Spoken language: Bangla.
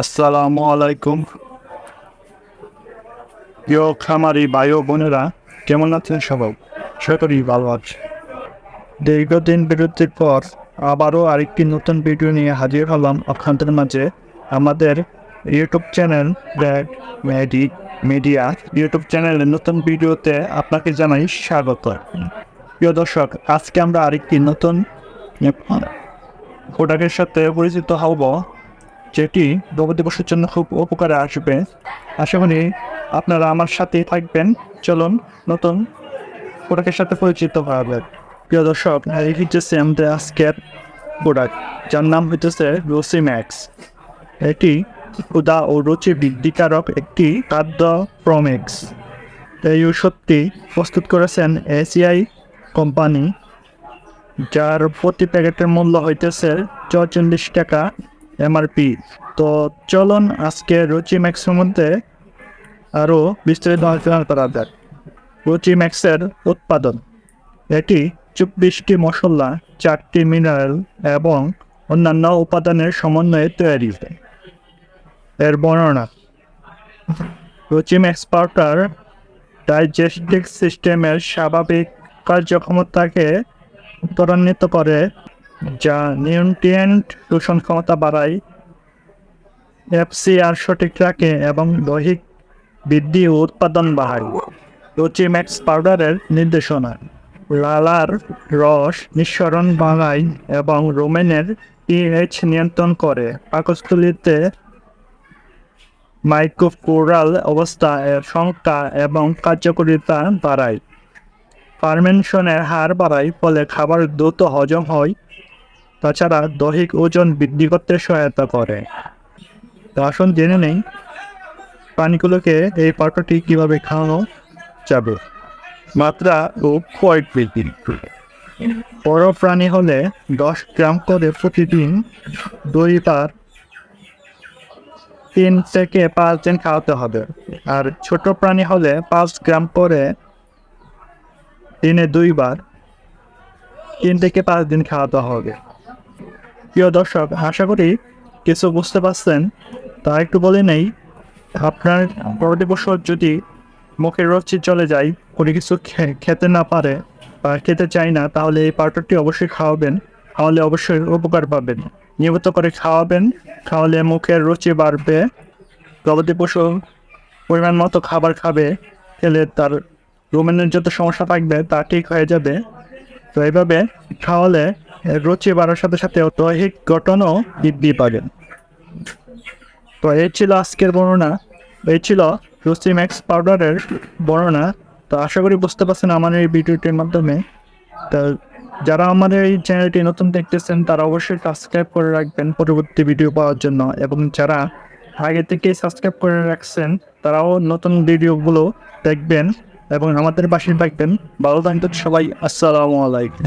আসসালামু আলাইকুম। প্রিয় খামারি বায়ু বোনেরা, কেমন আছেন সবাই? সকলেই ভালো আছে। দীর্ঘদিন বিরতির পর আবারও আরেকটি নতুন ভিডিও নিয়ে হাজির হলাম আপনাদের মাঝে। আমাদের ইউটিউব চ্যানেল ব্র্যাড মেডি, মিডিয়া ইউটিউব চ্যানেলের নতুন ভিডিওতে আপনাকে জানাই স্বাগত। প্রিয় দর্শক, আজকে আমরা আরেকটি নতুন, প্রোডাক্টের সাথে পরিচিত হব যেটি দ্রৌপদী বসুর জন্য খুব উপকারে আসবে। আশা করি আপনারা আমার সাথে থাকবেন। চলুন নতুন প্রোডাক্টের সাথে পরিচিত হবেন প্রিয় দর্শক, এই হচ্ছে আমাদের আজকের প্রোডাক্ট, যার নাম হইতেছে রোসি ম্যাক্স। এটি ক্ষুদা ও রুচি বৃদ্ধিকারক একটি খাদ্য প্রমিক্স। এই ওষুধটি প্রস্তুত করেছেন এসিআই কোম্পানি, যার প্রতি প্যাকেটের মূল্য হইতেছে চৌচল্লিশ টাকা। এমআরপি তো চলুন আজকে রুচি ম্যাক্সের মধ্যে আরও বিস্তারিত আলোচনা করা যাক। রুচি ম্যাক্সের উৎপাদন। এটি চব্বিশটি মশলা, চারটি মিনারেল এবং অন্যান্য উপাদানের সমন্বয়ে তৈরি। এর বর্ণনা। রুচি ম্যাক্স পাউডার ডাইজেস্টিক সিস্টেমের স্বাভাবিক কার্যক্ষমতাকে ত্বরান্বিত করে যা নিউট্রিয়েন্ট শোষণ ক্ষমতা বাড়ায় এফসিআর সঠিক রাখে এবং দৈহিক বৃদ্ধি ও উৎপাদন বাড়ায়। রুচি ম্যাক্স পাউডারের নির্দেশনা, লালার রস নিঃসরণ বাড়ায় এবং রোমেনের পিএইচ নিয়ন্ত্রণ করে। পাকস্থলীতে মাইক্রোফোরাল অবস্থা এর সংখ্যা এবং কার্যকারিতা বাড়ায়। ফার্মেন্টনের হার বাড়ায়, ফলে খাবার দ্রুত হজম হয় তাছাড়া দৈহিক ওজন বৃদ্ধি করতে সহায়তা করে। তো আসুন জেনে নেই, প্রাণীগুলোকে এই পাউডারটি কীভাবে খাওয়ানো যাবে। মাত্রা ও কয়েক বৃদ্ধি বড় প্রাণী হলে দশ গ্রাম করে প্রতিদিন দুইবার তিন থেকে পাঁচ দিন খাওয়াতে হবে। আর ছোট প্রাণী হলে পাঁচ গ্রাম করে দিনে দুইবার তিন থেকে পাঁচ দিন খাওয়াতে হবে। প্রিয় দর্শক, আশা করি কিছু বুঝতে পারছেন। তা একটু বলে নেই, আপনার পরবর্তী বছর যদি মুখের রুচি চলে যায় কোনো কিছু খেতে না পারে বা খেতে চায় না, তাহলে এই পাউডারটি অবশ্যই খাওয়াবেন। খাওয়ালে অবশ্যই উপকার পাবেন। নিয়মিত করে খাওয়াবেন, খাওয়ালে মুখের রুচি বাড়বে। গবাদি পশু পরিমাণ মতো খাবার খাবে, খেলে তার রোমেনের যত সমস্যা থাকবে, তা ঠিক হয়ে যাবে। তো এইভাবে খাওয়ালে রুচি বাড়ার সাথে সাথে দৈহিক গঠনও বৃদ্ধি পাবেন তো এই ছিল আজকের বর্ণনা। এই ছিল রুচি ম্যাক্স পাউডারের বর্ণনা। তো আশা করি বুঝতে পারছেন আমার এই ভিডিওটির মাধ্যমে। তো যারা আমাদের এই চ্যানেলটি নতুন দেখতেছেন, তারা অবশ্যই সাবস্ক্রাইব করে রাখবেন পরবর্তী ভিডিও পাওয়ার জন্য। এবং যারা আগে থেকেই সাবস্ক্রাইব করে রাখছেন, তারাও নতুন ভিডিওগুলো দেখবেন এবং আমাদের পাশে থাকবেন। ভালো থাকবেন সবাই। আসসালামু আলাইকুম।